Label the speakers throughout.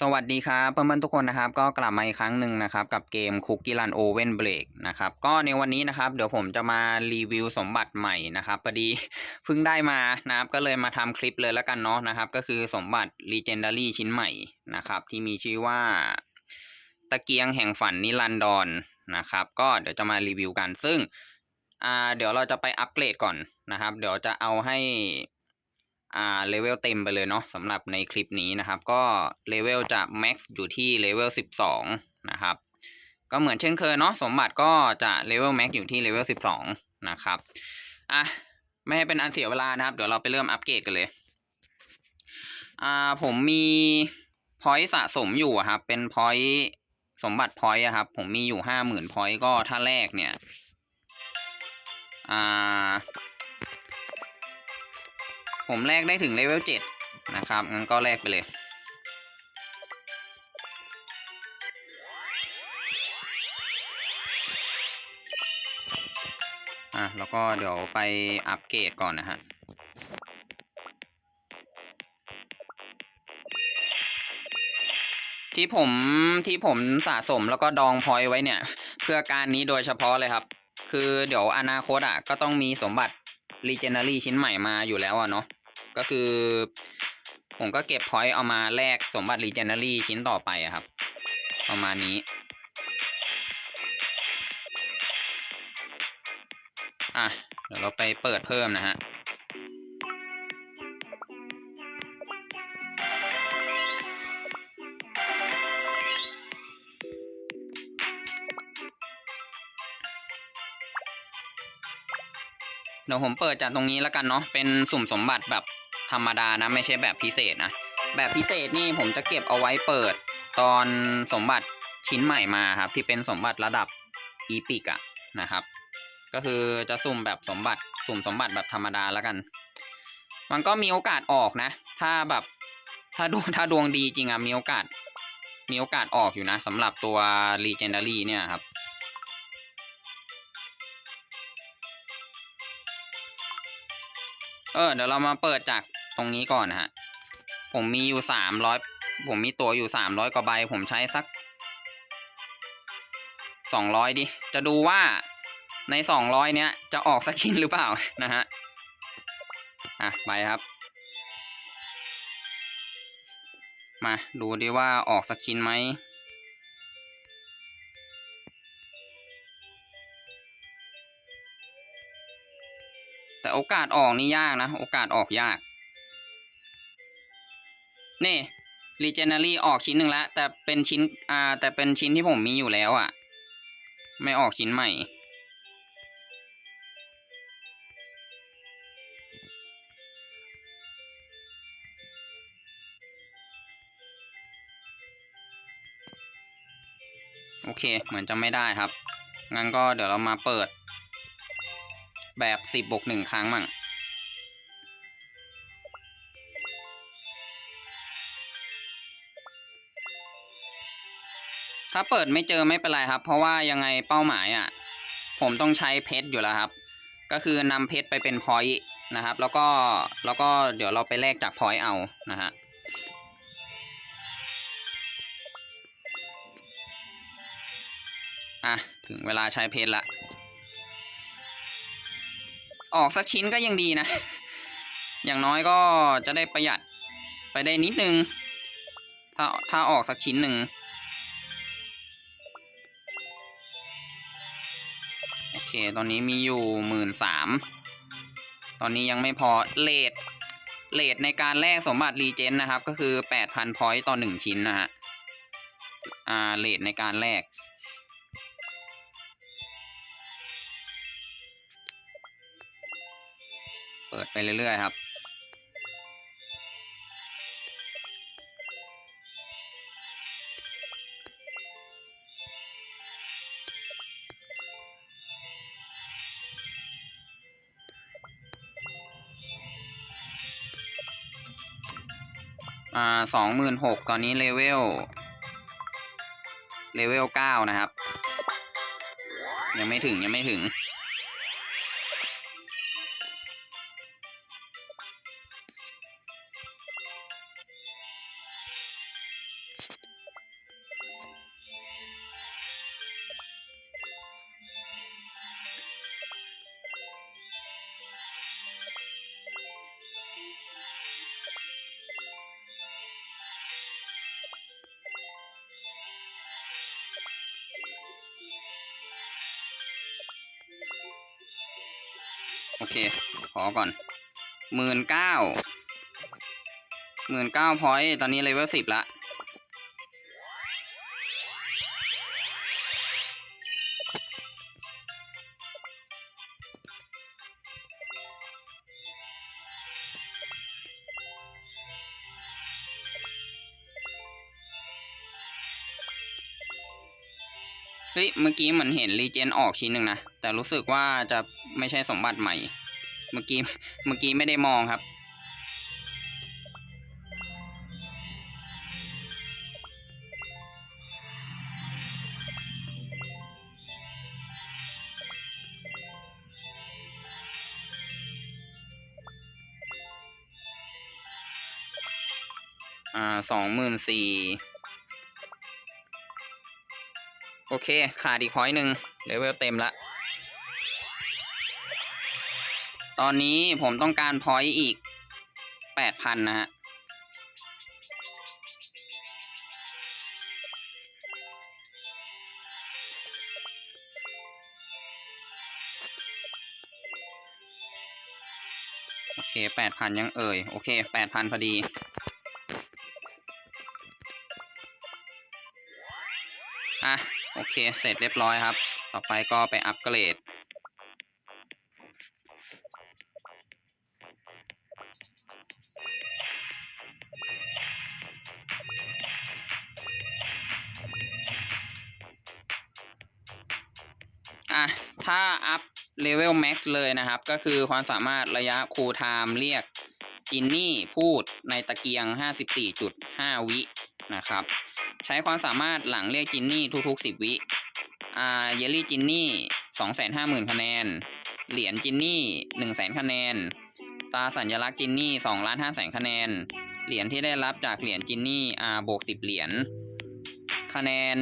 Speaker 1: สวัสดีครับเพื่อนๆทุกคนนะครับ ก็กลับมาอีกครั้งหนึ่งนะครับกับเกม Cookie Run Oven Break นะครับก็ในวันนี้นะครับ เดี๋ยวผมจะมารีวิวสมบัติใหม่นะครับพอดีเพิ่งได้มานะครับก็เลยมาทำคลิปเลยแล้วกันเนาะนะครับ ก็คือสมบัติ Legendary ชิ้นใหม่นะครับ ที่มีชื่อว่า ตะเกียงแห่งฝันนิรันดรนะครับ ก็เดี๋ยวจะมารีวิวกันซึ่งอ่าเดี๋ยวเราจะไปอัปเกรดก่อนนะครับ เดี๋ยวจะเอาให้ อ่าเลเวลเต็มไปเลยเนาะสำหรับในคลิปนี้นะครับ ก็เลเวลจะแม็กซ์อยู่ที่เลเวลสิบสองนะครับ ก็เหมือนเช่นเคยเนาะสมบัติก็จะเลเวลแม็กซ์อยู่ที่เลเวลสิบสองนะครับอะไม่ให้เป็นอันเสียเวลานะครับ เดี๋ยวเราไปเริ่มอัปเกรดกันเลยอ่าผมมีพอยต์สะสมอยู่ครับ เป็นพอยต์สมบัติพอยต์อะครับ ผมมีอยู่ห้าหมื่นพอยต์ก็ถ้าแรกเนี่ย อ่า ผมแลกได้ถึงเลเวลเจ็ดนะครับ งั้นก็แลกไปเลย อะ แล้วก็เดี๋ยวไปอัปเกรดก่อนนะฮะที่ผมที่ผมสะสมแล้วก็ดองพอยไว้เนี่ย เพื่อการนี้โดยเฉพาะเลยครับ คือเดี๋ยวอนาคตอะก็ต้องมีสมบัติ Legendary ชิ้นใหม่มาอยู่แล้วอะเนาะ ก็คือ ผมก็เก็บพอยต์เอามาแลกสมบัติ Legendary ชิ้นต่อไปอะครับ ประมาณนี้ อะ เดี๋ยวเราไปเปิดเพิ่มนะฮะเดี๋ยวผมเปิดจากตรงนี้แล้วกันเนาะ เป็นสุ่มสมบัติแบบ ธรรมดานะไม่ใช่แบบพิเศษนะ แบบพิเศษนี่ผมจะเก็บเอาไว้เปิดตอนสมบัติชิ้นใหม่มาครับ ที่เป็นสมบัติระดับอีพิกอะนะครับ ก็คือจะสุ่มแบบสมบัติสุ่มสมบัติแบบธรรมดาแล้วกัน มันก็มีโอกาสออกนะ ถ้าแบบถ้าดวงถ้าดวงดีจริงอะมีโอกาส มีโอกาสออกอยู่นะสำหรับตัว Legendary เนี่ยครับเออเดี๋ยวเรามาเปิดจาก ตรงนี้ก่อนนะฮะ ผมมีอยู่สามร้อยผมมีตัวอยู่สามร้อยกว่าใบ ผมใช้สักสองร้อยดิ จะดูว่าในสองร้อยเนี้ยจะออกสักชิ้นหรือเปล่านะฮะ อะ ไปครับ มาดูดิว่าออกสักชิ้นไหมแต่โอกาสออกนี่ยากนะ โอกาสออกยาก นี่ Legendary ออกชิ้นหนึ่งแล้วแต่เป็นชิ้นอ่าแต่เป็นชิ้นที่ผมมีอยู่แล้วอะ่ะ ไม่ออกชิ้นใหม่ โอเค เหมือนจะไม่ได้ครับ งั้นก็เดี๋ยวเรามาเปิด แบบสิบบวกหนึ่งครั้งมั่ง ถ้าเปิดไม่เจอไม่เป็นไรครับ เพราะว่ายังไงเป้าหมายอะ ผมต้องใช้เพชรอยู่แล้วครับ ก็คือนำเพชรไปเป็นพอยต์นะครับ แล้วก็แล้วก็เดี๋ยวเราไปแลกจากพอยต์เอานะฮะอะถึงเวลาใช้เพชรละ ออกสักชิ้นก็ยังดีนะ อย่างน้อยก็จะได้ประหยัดไปได้นิดนึง ถ้าถ้าออกสักชิ้นหนึ่ง ตอนนี้มีอยู่หมื่นสามตอนนี้ยังไม่พอเลทเลทในการแลกสมบัติรีเจนนะครับ ก็คือแปดพันพอยต์ต่อหนึ่งชิ้นนะฮะอ่าเลทในการแลกเปิดไปเรื่อยๆครับ อ่าสองหมื่นหกตอนนี้เลเวล เลเวลเก้านะครับ ยังไม่ถึงยังไม่ถึง โอเค ขอก่อนหมื่นเก้าหมื่นเก้าพอยต์ตอนนี้เลเวลสิบละ เฮ้ย เมื่อกี้เหมือนเห็นรีเจนออกชิ้นหนึ่งนะ แต่รู้สึกว่าจะไม่ใช่สมบัติใหม่ เมื่อกี้เมื่อกี้ไม่ได้มองครับ อ่าสองหมื่นสี่โอเค ขาดอีกพอยหนึ่งเลเวลเต็มละ ตอนนี้ผมต้องการพอยต์อีกแปดพันนะฮะ โอเคแปดพันยังเอ่ย โอเคแปดพันพอดี อะ โอเค เสร็จเรียบร้อยครับ ต่อไปก็ไปอัปเกรด ลเวลแม็กซ์เลยนะครับ ก็คือความสามารถระยะคูลไทม์เรียกจินนี่พูดในตะเกียง 54.5 วินะครับ ใช้ความสามารถหลังเรียกจินนี่ทุกๆ 10 วิอ่าเยลลี่จินนี่ 250,000 คะแนน เหรียญจินนี่ 100,000 คะแนน ตาสัญลักษณ์จินนี่2ล้าน5แสนคะแนน เหรียญที่ได้รับจากเหรียญจินนี่อ่าบวก10 เหรียญ คะแนน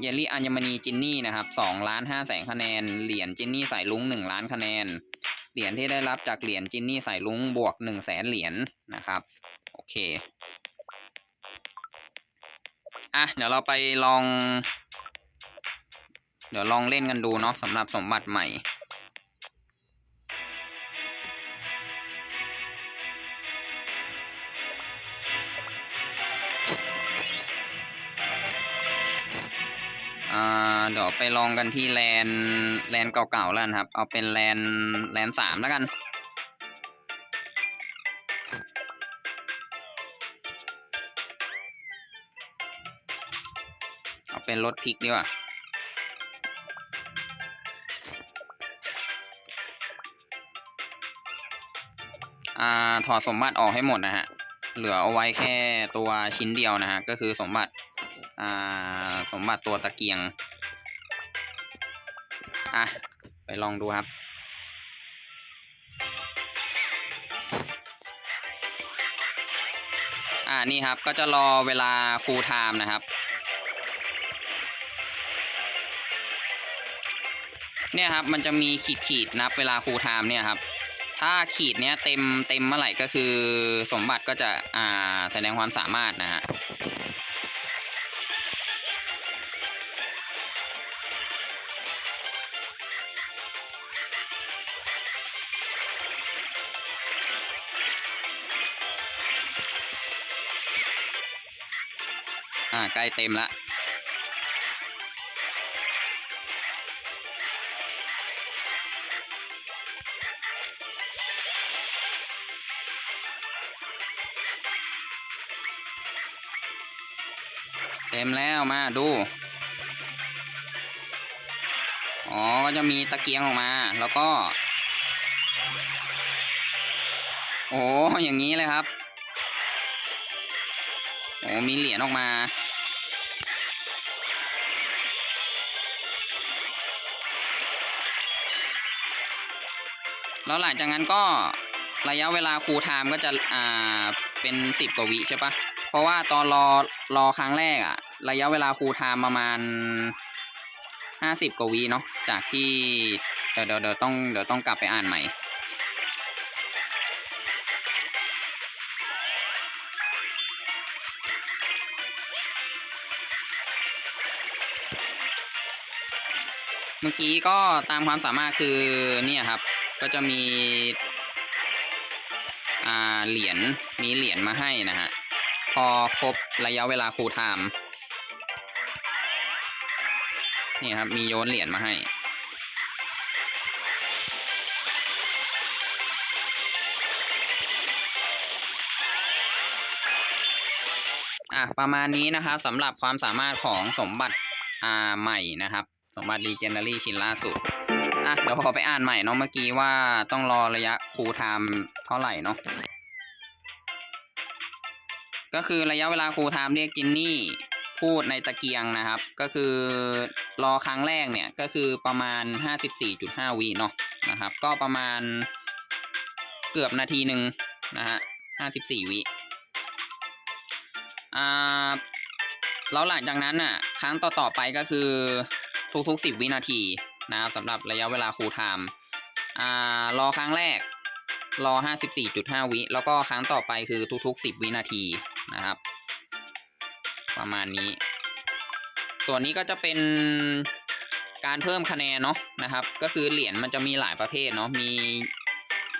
Speaker 1: เยลลี่อัญมณีจินนี่นะครับสองล้านห้าแสนคะแนน เหรียญจินนี่สายลุงหนึ่งล้านคะแนน เหรียญที่ได้รับจากเหรียญจินนี่สายลุงบวกหนึ่งแสนเหรียญนะครับ โอเค อะ เดี๋ยวเราไปลอง เดี๋ยวลองเล่นกันดูเนาะสำหรับสมบัติใหม่ เดี๋ยวไปลองกันที่แลนแลนเก่าๆแล้วนะครับ เอาเป็นแลนแลนสามแล้วกัน เอาเป็นรถพลิกดีกว่าอ่าถอดสมบัติออกให้หมดนะฮะ เหลือเอาไว้แค่ตัวชิ้นเดียวนะฮะ ก็คือสมบัติอ่าสมบัติตัวตะเกียง อะ ไปลองดูครับ อ่านี่ครับก็จะรอเวลาคูลไทม์นะครับ เนี่ยครับมันจะมีขีดขีดนับเวลาคูลไทม์เนี่ยครับ ถ้าขีดเนี้ยเต็มเต็มเมื่อไหร่ก็คือสมบัติก็จะอ่าแสดงความสามารถนะฮะ ใกล้เต็มละเต็มแล้วมาดู อ๋อ ก็จะมีตะเกียงออกมา แล้วก็ โอ้อย่างนี้เลยครับ โอ้มีเหรียญออกมา แล้วหลังจากนั้นก็ระยะเวลาคูลไทม์ก็จะอ่าเป็นสิบกว่าวิใช่ปะเพราะว่าตอนรอรอครั้งแรกอะระยะเวลาคูลไทม์ประมาณห้าสิบกว่าวิเนาะจากที่เดี๋ยวเดี๋ยวต้องเดี๋ยวต้องกลับไปอ่านใหม่เมื่อกี้ก็ตามความสามารถคือเนี่ยครับ ก็จะมีอาเหรียญมีเหรียญมาให้นะฮะ พอครบระยะเวลาคูลไทม์นี่ครับ มีโยนเหรียญมาให้ อะ ประมาณนี้นะครับสำหรับความสามารถของสมบัติอ่าใหม่นะครับ สมบัติ Legendary ชิ้นล่าสุด อะเดี๋ยวขอไปอ่านใหม่เนาะเมื่อกี้ว่าต้องรอระยะคูลไทม์เท่าไหร่เนาะก็คือระยะเวลาคูลไทม์เรียกจินนี่พูดในตะเกียงนะครับ ก็คือรอครั้งแรกเนี่ยก็คือประมาณ 54.5วิเนาะนะครับ ก็ประมาณเกือบนาทีหนึ่งนะฮะ54วิอ่าแล้วหลังจากนั้นน่ะ ครั้งต่อๆไปก็คือ ทุกๆ 10 วินาทีนะครับสำหรับระยะเวลาคูลไทม์อ่ารอครั้งแรก รอ 54.5 วิ แล้วก็ครั้งต่อไปคือทุกๆ 10 วินาทีนะครับ ประมาณนี้ ส่วนนี้ก็จะเป็นการเพิ่มคะแนนเนาะนะครับ ก็คือเหรียญมันจะมีหลายประเภทเนาะมี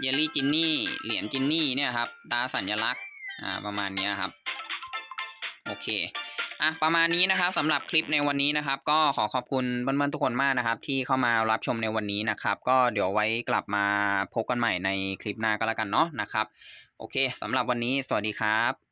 Speaker 1: เยลลี่จินนี่เหรียญจินนี่เนี่ยครับตาสัญลักษณ์อ่าประมาณนี้ครับ โอเค อะประมาณนี้นะครับสำหรับคลิปในวันนี้นะครับ ก็ขอขอบคุณเพื่อนๆทุกคนมากนะครับ ที่เข้ามารับชมในวันนี้นะครับ ก็เดี๋ยวไว้กลับมาพบกันใหม่ในคลิปหน้าก็แล้วกันเนาะนะครับ โอเคสำหรับวันนี้สวัสดีครับ